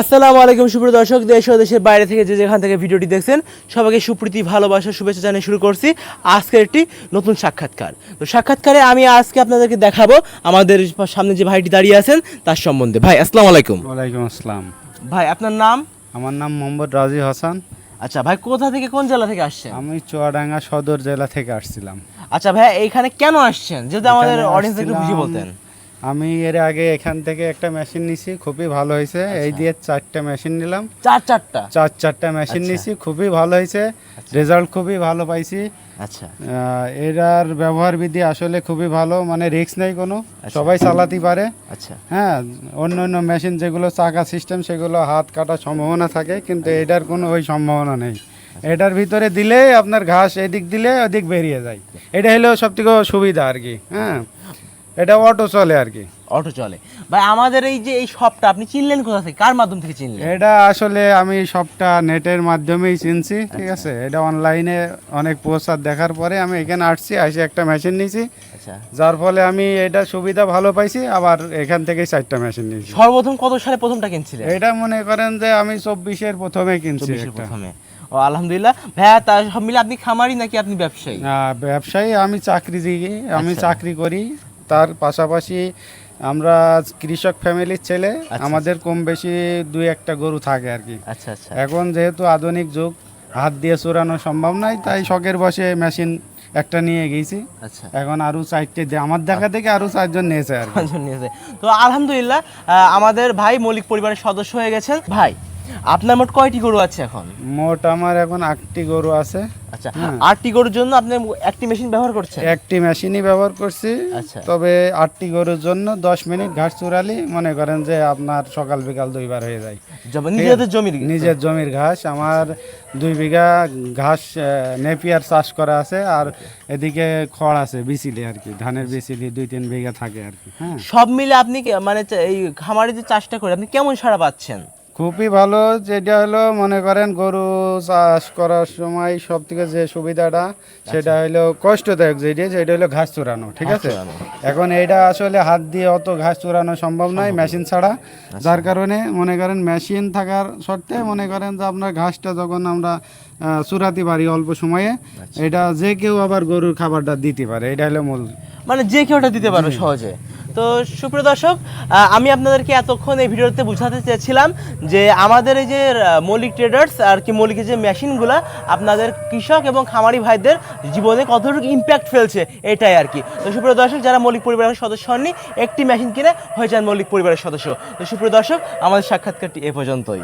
আসসালামু আলাইকুম সুপ্রিয় দর্শক দেশ ও দেশের বাইরে থেকে যে যেখান থেকে ভিডিওটি দেখছেন সবাইকে সুপ্রীতি ভালোবাসা শুভেচ্ছা জানিয়ে শুরু করছি আজকের একটি নতুন সাক্ষাৎকার। তো সাক্ষাৎকারে আমি আজকে আপনাদেরকে দেখাবো আমাদের সামনে যে ভাইটি দাঁড়িয়ে আছেন তার সম্বন্ধে। ভাই আসসালামু আলাইকুম। ওয়ালাইকুম আসসালাম। ভাই আপনার নাম? আমার নাম মোহাম্মদ রাজি হাসান। আচ্ছা ভাই কোথা থেকে কোন জেলা থেকে আসছেন? আমি চুয়াডাঙ্গা সদর জেলা থেকে আসছিলাম। আচ্ছা ভাই এইখানে কেন আসছেন? যদি আমাদের অডিয়েন্স একটু বুঝিয়ে বলতেন। আমি এর আগে এখান থেকে একটা মেশিন নিছি খুবই ভালো হয়েছে। এই দিয়ে চারটা মেশিন নিলাম। চার চারটা? চার চারটা মেশিন আচ্ছা। নিছি খুবই ভালো হয়েছে। রেজাল্ট খুবই ভালো পাইছি। আচ্ছা। এটার ব্যবহার বিধি আসলে খুবই ভালো মানে রিস্ক নেই কোনো। সবাই চালাতে পারে। আচ্ছা। হ্যাঁ অন্য অন্য মেশিন যেগুলো চাকা সিস্টেম সেগুলো হাত কাটার সম্ভাবনা থাকে কিন্তু এটার কোনো ওই সম্ভাবনা নেই। এটার ভিতরে দিলে আপনার ঘাস এদিক দিলে ওদিক বেরিয়ে যায়। এটা হলো সব থেকে সুবিধা আর কি হ্যাঁ। এটা অটো চলে আর কি। অটো চলে। ভাই আমাদের এই যে এই শপটা আপনি চিনলেন কোথা থেকে? কার মাধ্যম থেকে চিনলেন? এটা আসলে আমি সবটা নেটের মাধ্যমেই চিনছি ঠিক আছে? এটা অনলাইনে অনেক পোস্টার দেখার পরে আমি এখানে আসছি এসে একটা মেশিন নিয়েছি। আচ্ছা। যার ফলে আমি এটা সুবিধা ভালো পাইছি আবার এখান থেকেই চারটা মেশিন নিয়েছি। সর্বপ্রথম কত সালে প্রথমটা কিনছিলেন? এটা মনে করেন যে আমি চব্বিশের প্রথমে কিনছি প্রথমে। ও আলহামদুলিল্লাহ। ভাইয়া তার সব মিলে আপনি খামারি নাকি আপনি ব্যবসায়ী? ব্যবসায়ী আমি চাকরিজীবী আমি আচ্ছা। চাকরি করি। তার পাশাপাশি আমরা কৃষক ফ্যামিলির ছেলে আচ্ছা। আমাদের কম বেশি দুই একটা গরু থাকে আর কি। আচ্ছা আচ্ছা। এখন যেহেতু আধুনিক যুগ হাত দিয়ে চোরানো সম্ভব নয় তাই শখের বসে মেশিন একটা নিয়ে গেছি। আচ্ছা। এখন আরও চারটে আমার দেখা থেকে আরও চারজন নিয়েছে আর নিয়েছে। তো আলহামদুলিল্লাহ আমাদের ভাই মৌলিক পরিবারের সদস্য হয়ে গেছেন। ভাই আপনার মোট কয়টি গরু আছে এখন? মোট আমার এখন আটটি গরু আছে। আচ্ছা হ্যাঁ। আটটি গরুর জন্য আপনি একটি মেশিন ব্যবহার করছেন? একটি মেশিনই ব্যবহার করছি। আচ্ছা। তবে আটটি গরুর জন্য দশ মিনিট ঘাস চুরালি মনে করেন যে আপনার সকাল বিকাল দুইবার হয়ে যায়। নিজেদের জমির নিজের জমির ঘাস। আমার দুই বিঘা ঘাস নেপিয়ার চাষ করা আছে আর এদিকে খড় আছে বিচিলি আর কি। ধানের বিচিলি দুই তিন বিঘা থাকে আর কি। হ্যাঁ। সব মিলে আপনি মানে এই খামারে যে চাষটা করে আপনি কেমন সারা পাচ্ছেন? খুবই ভালো যেটা হলো মনে করেন গরু চাষ করার সময় সব থেকে যে সুবিধাটা সেটা হলো কষ্টদায়ক যেটা সেটা হলো ঘাস চুরানো ঠিক আছে? এখন এটা আসলে হাত দিয়ে অত ঘাস চুরানো সম্ভব নয় মেশিন ছাড়া। যার কারণে মনে করেন মেশিন থাকার সত্ত্বে মনে করেন যে আপনার ঘাসটা যখন আমরা চুরাতে পারি অল্প সময়ে এটা যে কেউ আবার গরুর খাবারটা দিতে পারে এটা হলো মূল। মানে যে কেউ ওটা দিতে পারবে সহজে। তো সুপ্রিয় দর্শক আমি আপনাদেরকে এতক্ষণ এই ভিডিওতে বোঝাতে চেয়েছিলাম যে আমাদের এই যে মৌলিক ট্রেডার্স আর কি মৌলিক যে মেশিনগুলো আপনাদের কৃষক এবং খামারি ভাইদের জীবনে কতটুকু ইম্প্যাক্ট ফেলছে, এটাই আর কি। তো সুপ্রিয় দর্শক, যারা মৌলিক পরিবারের সদস্য হননি, একটি মেশিন কিনে হয়ে যান মৌলিক পরিবারের সদস্য। তো সুপ্রিয় দর্শক, আমাদের সাক্ষাৎকারটি এ পর্যন্তই।